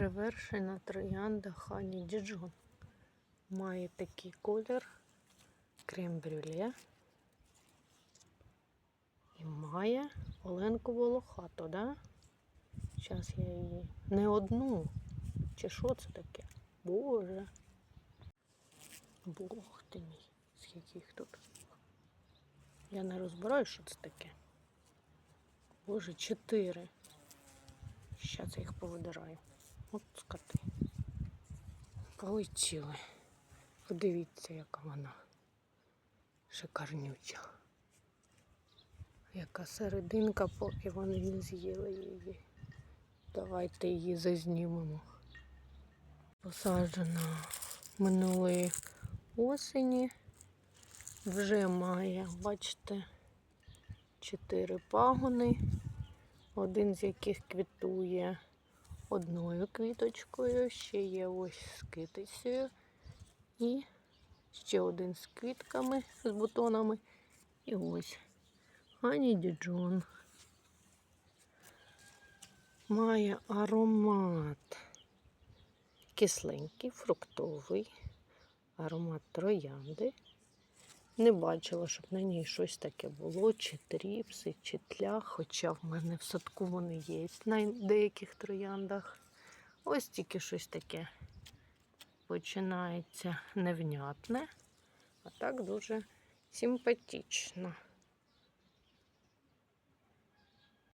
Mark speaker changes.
Speaker 1: Привершена троянда Хані Діджон. Має такий колір крем-брюле. І має Оленку Волохату, да? Зараз я її не одну. Чи що це таке? Боже. Бог ти мій. Скільки їх тут. Я не розбираю, що це таке. Боже, чотири. Зараз я їх повидираю. От скоти. Полетіли. Подивіться, яка вона шикарнюча. Яка серединка, поки вони не з'їли її. Давайте її зазнімемо. Посаджена минулої осені. Вже має, бачите, чотири пагони, один з яких квітує одною квіточкою, ще є ось з китицею. І ще один з квітками, з бутонами. І ось Ані Діджон. Має аромат кисленький, фруктовий, аромат троянди. Не бачила, щоб на ній щось таке було, чи тріпси, чи тля, хоча в мене в садку вони є на деяких трояндах. Ось тільки щось таке починається невнятне, а так дуже симпатично.